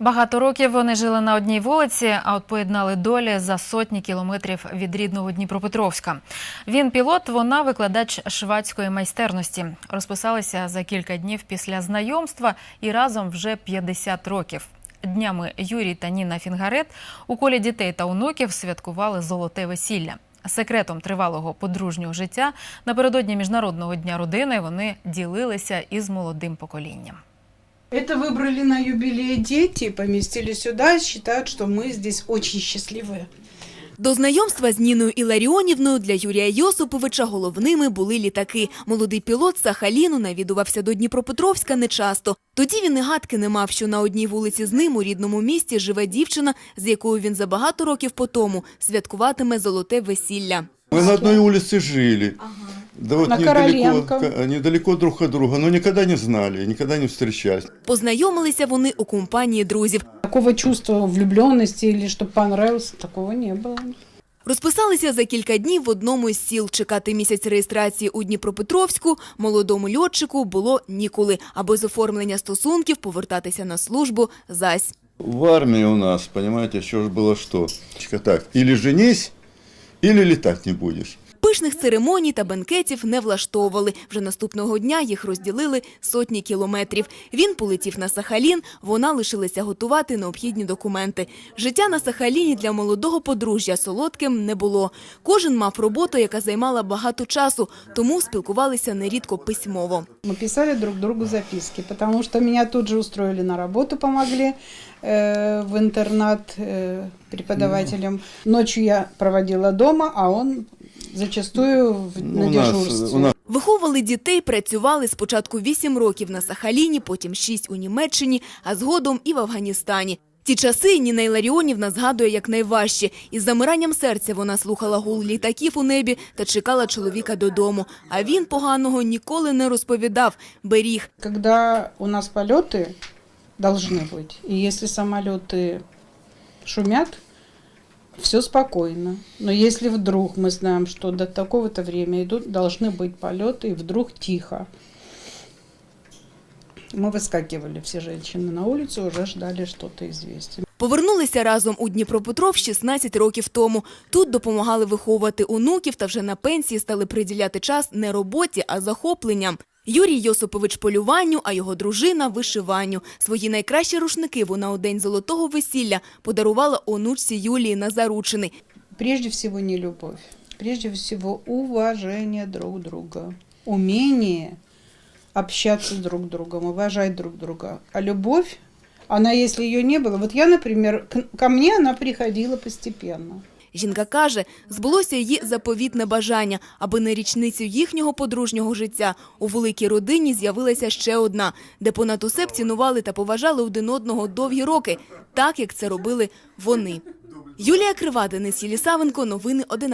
Багато років вони жили на одній вулиці, а от поєднали долі за сотні кілометрів від рідного Дніпропетровська. Він пілот, вона викладач швадської майстерності. Розписалися за кілька днів після знайомства і разом вже 50 років. Днями Юрій та Ніна Фінгарет у колі дітей та онуків святкували золоте весілля. Секретом тривалого подружнього життя напередодні міжнародного дня родини вони ділилися із молодим поколінням. Это выбрали на юбилей дети, поместили сюда, считают, что мы здесь очень счастливые. До знайомства з Ніною Іларіонівною для Юрія Йосиповича головними були літаки. Молодий пілот з Сахаліну навідувався до Дніпропетровська нечасто. Тоді він і гадки не мав, що на одній вулиці з ним у рідному місті живе дівчина, з якою він за багато років по тому святкуватиме золоте весілля. Мы на одной улице жили. Да вот На недалеко, Короленко. недалеко друг от друга, но никогда не знали, никогда не встречались. Познайомилися вони у компанії друзів. Такого чувства влюбленности или что понравился, такого не было. Розписалися за кілька днів в одному із сіл. Чекати місяць реєстрації у Дніпропетровську молодому льотчику було ніколи, а без оформлення стосунків повертатися на службу зась. В армии у нас, понимаете, еще ж было что? Так, или женись, или летать не будешь. Пишних церемоній та бенкетів не влаштовували. Вже наступного дня їх розділили сотні кілометрів. Він полетів на Сахалін, вона лишилася готувати необхідні документи. Життя на Сахаліні для молодого подружжя солодким не було. Кожен мав роботу, яка займала багато часу, тому спілкувалися нерідко письмово. Мы писали друг другу записки, потому что меня тут же устроили на работу, помогли э, в интернат э, преподавателем. Ночью я проводила дома, а он зачастую в- Ну, на у нас, дежурстве. у нас Виховували дітей, працювали спочатку 8 років на Сахаліні, потім 6 у Німеччині, а згодом і в Афганістані. Ті часи Ніна Іларіонівна згадує як найважче. Із замиранням серця вона слухала гул літаків у небі та чекала чоловіка додому. А він поганого ніколи не розповідав, беріг. Когда у нас полеты должны быть, и если самолеты шумят, все спокойно. Но если вдруг мы знаем, что до такого-то времени идут, должны быть полеты, и вдруг тихо, мы выскакивали все женщины на улицу, уже ждали что-то известия. Повернулися разом у Дніпропетров 16 років тому. Тут допомагали виховувати онуків та вже на пенсії стали приділяти час не роботі, а захопленням. Юрій Йосипович полюванню, а його дружина вишиванню. Свої найкращі рушники вона у день золотого весілля подарувала онучці Юлії на заручини. Прежде всего не любовь, прежде всего уважение друг друга, умение общаться друг с другом, уважать друг друга. А любовь, она, если ее не было, вот я, например, ко мне она приходила постепенно. Жінка каже, збулося її заповітне бажання, аби на річницю їхнього подружнього життя у великій родині з'явилася ще одна, де понад усе б цінували та поважали один одного довгі роки, так як це робили вони. Юлія Крива, Денис Єлісавенко, новини 11.